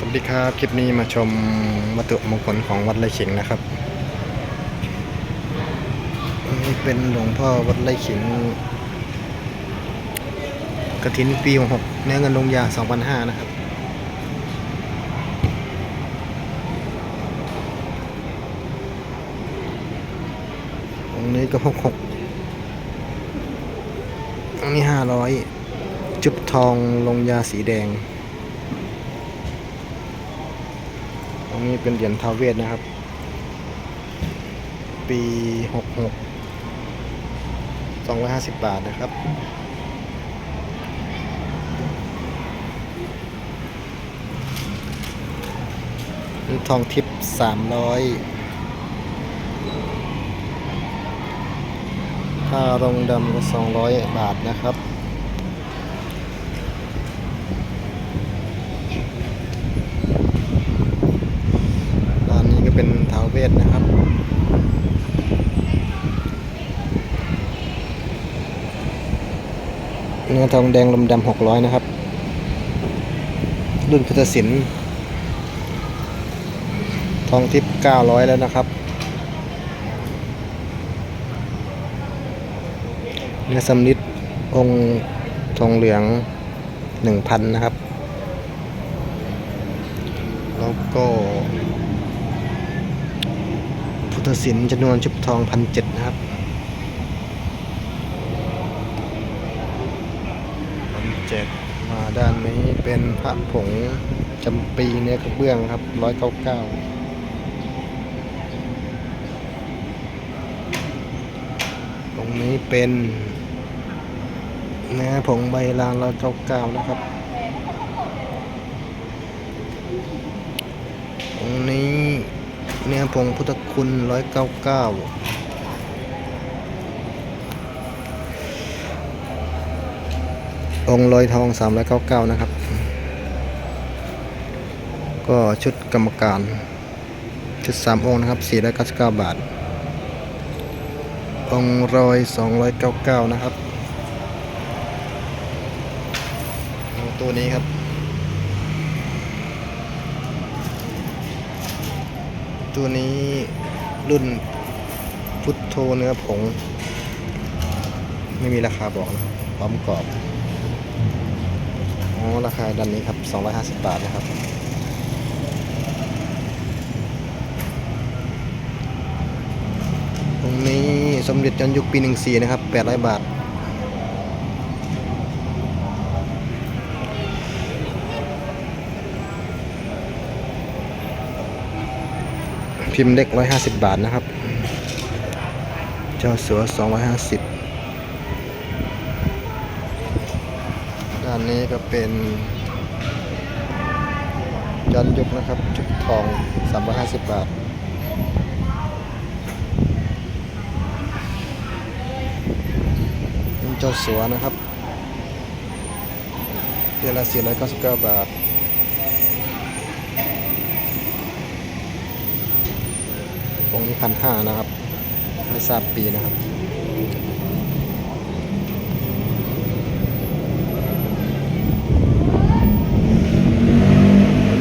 สวัสดีครับ คลิปนี้มาชมวัตถุมงคลของวัดไร่ขิงนะครับนี่เป็นหลวงพ่อวัดไร่ขิงกระถินปี66เนื้อเงินลงยา2,500นะครับองนี้ก็66องค์นี้500จุบทองลงยาสีแดง ตรงนี้เป็นเหรียญทาวเวศนะครับ ปี66 250บาทนะครับนี่ทองทิพย์300ถ้ารงดำก็200บาทนะครับ ด้านนี้ก็ เป็นท้าวเวทนะครับ เนื้อทองแดงลมดำหกร้อยนะครับ รุ่นพุทธศิลป์ทองทิพย์เก้าร้อยแล้วนะครับ เนื้อสำลิดองค์ทองเหลืองหนึ่งพันนะครับ แล้วก็ พุทธศิลป์จำนวนชุบทองพันเจ็ดนะครับพันเจ็ดมาด้านนี้เป็นพระผงจำปีเนื้อกระเบื้องครับร้อยเก้าเก้าตรงนี้เป็นเนื้อผงใบลานร้อยเก้าเก้านะครับ ตรงนี้ เนื้อผงพุทธคุณร้อยเก้าเก้าองค์ลอยทองสามร้อยเก้าเก้านะครับ ก็ชุดกรรมการชุดสามองค์นะครับสี่ร้อยเก้าสิบเก้าบาท องค์รอยสองร้อยเก้าเก้านะครับ ตัวนี้ครับ ตัวนี้รุ่นพุทโธเนื้อผง ไม่มีราคาบอกนะพร้อมกรอบอ๋อราคาดันนี้ครับ 250 บาทนะครับตรงนี้สมเด็จย้อนยุคปี 14 นะครับ 800 บาท พิมพ์เล็ก 150 บาทนะครับ เจ้าสัว 250 ด้านนี้ก็เป็นย้อนยุคนะครับจุกทอง 350 บาทเป็นเจ้าสัวนะครับเดือนละ499 บาท องค์นี้พันห้านะครับ ไม่ทราบปีนะครับ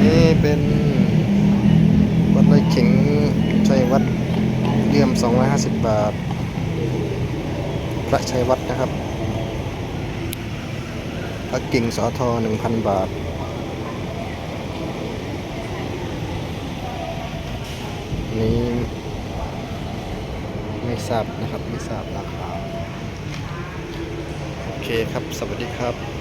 นี่เป็นวัดไร่ขิงชัยวัดเลี่ยม 250 บาท พระชัยวัดนะครับ พระกิ่งสอทอ1,000 บาทนี้ ไม่ทราบนะครับ ไม่ทราบราคา โอเคครับ สวัสดีครับ